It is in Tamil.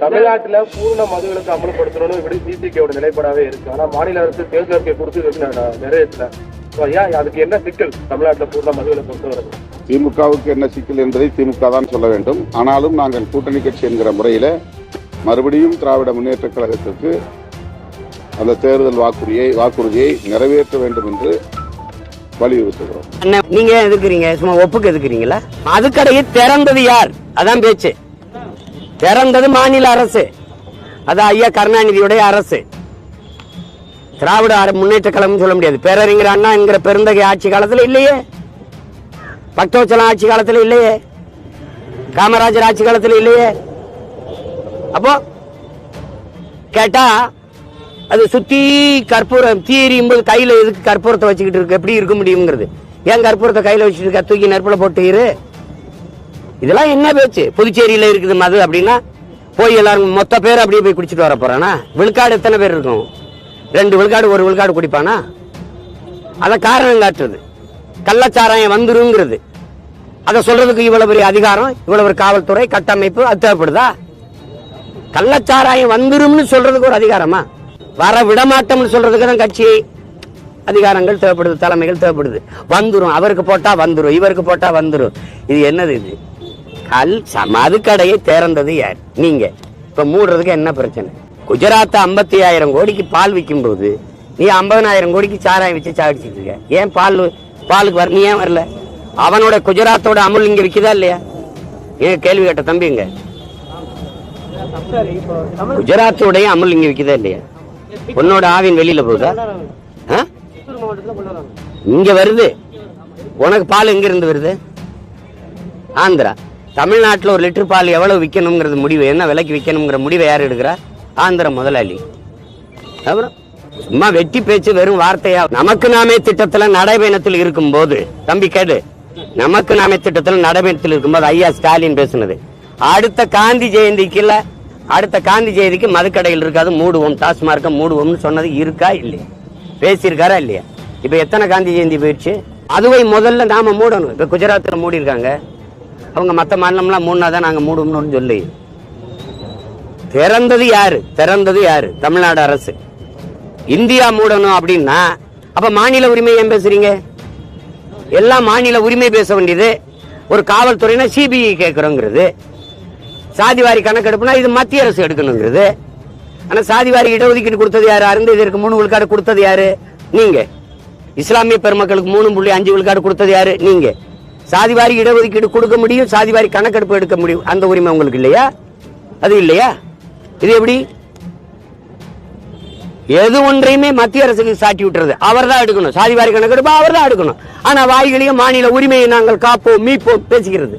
தமிழ்நாட்டுல பூர்ண மதுவிலக்கு அமல்படுத்தணும்னு இப்படி சிசிகேவோட நிலைப்பாடாவே இருக்கு. ஆனா மாநில அரசு தேர்தல் அறிக்கை கொடுத்து நிறைவேற்றல அதுக்கு என்ன சிக்கல்? தமிழ்நாட்டுல பூர்ண மதுவிலக்கு பொறுத்தவரை திமுகவுக்கு என்ன சிக்கல் என்பதை திமுக தான் சொல்ல வேண்டும். ஆனாலும் நாங்கள் கூட்டணி கட்சி என்கிற முறையில் மறுபடியும் திராவிட முன்னேற்றக் கழகத்திற்கு அந்த தேர்தல் வாக்குறுதியை வாக்குறுதியை நிறைவேற்ற வேண்டும் என்று வலியுறுத்துகிறோம். நீங்க ஏன் எதுக்குறீங்க? சும்மா ஒப்புக்கு எதுக்குறீங்களா? மதுக்கடையை திறந்தது யார்? அதான் பேச்சு. திறந்தது மாநில அரசு. அது ஐயா கருணாநிதியுடைய அரசு. திராவிட அர- முன்னேற்ற கழகம் சொல்ல முடியாது. பேரறிஞர் அண்ணா என்கிற பெருந்தகை ஆட்சி காலத்தில் இல்லையே. பக்தோச்சலம் ஆட்சி காலத்தில் இல்லையே. காமராஜர் ஆட்சி காலத்தில் இல்லையே. அப்போ கேட்டா அது சுத்தி கற்பூரம் தீ எரியும் போது கையில எதுக்கு கற்பூரத்தை வச்சுக்கிட்டு இருக்கு? எப்படி இருக்க முடியுங்கிறது ஏன் கற்பூரத்தை கையில வச்சுட்டு இருக்க? தூக்கி நெருப்புல போட்டு இரு. இதெல்லாம் என்ன பேச்சு? புதுச்சேரியில இருக்குது மது அப்படின்னா போய் எல்லாரும் மொத்த பேர் அப்படியே போய் குடிச்சிட்டு வர போறானா? விழுக்காடு எத்தனை பேர் இருக்கும்? ரெண்டு விழுக்காடு ஒரு விழுக்காடு குடிப்பானா? அதை காரணம் காட்டுறது. கள்ளச்சாராயம் வந்துருங்கிறது. அதை சொல்றதுக்கு இவ்வளவு பெரிய அதிகாரம் இவ்வளவு ஒரு காவல்துறை கட்டமைப்பு அது தேவைப்படுதா? கள்ளச்சாராயம் வந்துரும்னு சொல்றதுக்கு ஒரு அதிகாரமா? வர விடமாட்டோம்னு சொல்றதுக்கு தான் கட்சி அதிகாரங்கள் தேவைப்படுது தலைமைகள் தேவைப்படுது. வந்துடும் அவருக்கு போட்டா வந்துடும் இவருக்கு போட்டா வந்துடும் இது என்னது இது? கல் ச- கடையை திறந்தது யார்? நீங்க. இப்ப மூடுறதுக்கு என்ன பிரச்சனை? குஜராத் ஐம்பத்தி ஆயிரம் கோடிக்கு பால் விற்கும் போது நீ ஐம்பதனாயிரம் கோடிக்கு சாராயம் வச்சு சாடிச்சிட்டு இருக்க. ஏன் பால் பாலுக்கு வர நீ ஏன் வரல? அவனோட குஜராத்தோட அமுல் இங்க விக்குதா இல்லையா? ஏன் கேள்வி கேட்ட தம்பிங்க குஜராத்தோடைய அமுல் இங்க விற்கிதா இல்லையா? உன்னோட ஆவின் வெளியில போகுதா? ஆ? இங்க வருது. உனக்கு பால் எங்க இருந்து வருது? ஆந்திரா. தமிழ்நாட்டில் ஒரு லிட்டர் பால் எவ்வளோ விற்கணுங்கிறது முடிவு என்ன விலைக்கு விற்கணுங்கிற முடிவை யார் எடுக்கிறா? ஆந்திர முதலாளி. அப்புறம் சும்மா வெட்டி பேச்சு வெறும் வார்த்தையா? நமக்கு நாமே திட்டத்தில் நடைபயணத்தில் இருக்கும் போது தம்பி கேடு நமக்கு நாமே திட்டத்தில் நடைபயணத்தில் இருக்கும்போது ஐயா ஸ்டாலின் பேசுனது. அடுத்த காந்தி ஜெயந்திக்கு அடுத்த காந்தி ஜெயந்திக்கு மதுக்கடையில் இருக்காது மூடுவோம். டாஸ்மார்க்க மூடுவோம்னு சொன்னது இருக்கா இல்லையா? பேசியிருக்காரா இல்லையா? இப்போ எத்தனை காந்தி ஜெயந்தி போயிடுச்சு? அதுவை முதல்ல நாம மூடணும். இப்போ குஜராத்தில் மூடி இருக்காங்க அவங்க மற்ற மாநிலம்லாம் மூணா தான் நாங்கள் மூடும்னு சொல்லி. திறந்தது யாரு? திறந்தது யாரு? தமிழ்நாடு அரசு. இந்தியா மூடணும் அப்படின்னா அப்ப மாநில உரிமை ஏன் பேசுறீங்க? எல்லாம் மாநில உரிமை பேச வேண்டியது ஒரு காவல்துறைனா சிபிஐ கேட்கிறோங்கிறது சாதிவாரி கணக்கெடுப்புனா இது மத்திய அரசு எடுக்கணுங்கிறது. ஆனால் சாதிவாரி இடஒதுக்கீடு கொடுத்தது யாரு? இதற்கு மூணு விழுக்காடு கொடுத்தது யாரு? நீங்க. இஸ்லாமிய பெருமக்களுக்கு மூணு புள்ளி அஞ்சு விழுக்காடு கொடுத்தது யாரு? நீங்க. சாதிவாரி இடஒதுக்கீடு கொடுக்க முடியும் சாதிவாரி கணக்கெடுப்பு எடுக்க முடியும். அந்த உரிமை உங்களுக்கு இல்லையா? அது இல்லையா? இது எப்படி? எது ஒன்றையுமே மத்திய அரசுக்கு சாட்டி விட்டுறது. அவர் தான் எடுக்கணும் சாதிவாரி கணக்கெடுப்பு அவர் தான் எடுக்கணும். ஆனா வாய்களையும் மாநில உரிமையை நாங்கள் காப்போம் மீட்போம் பேசுகிறது.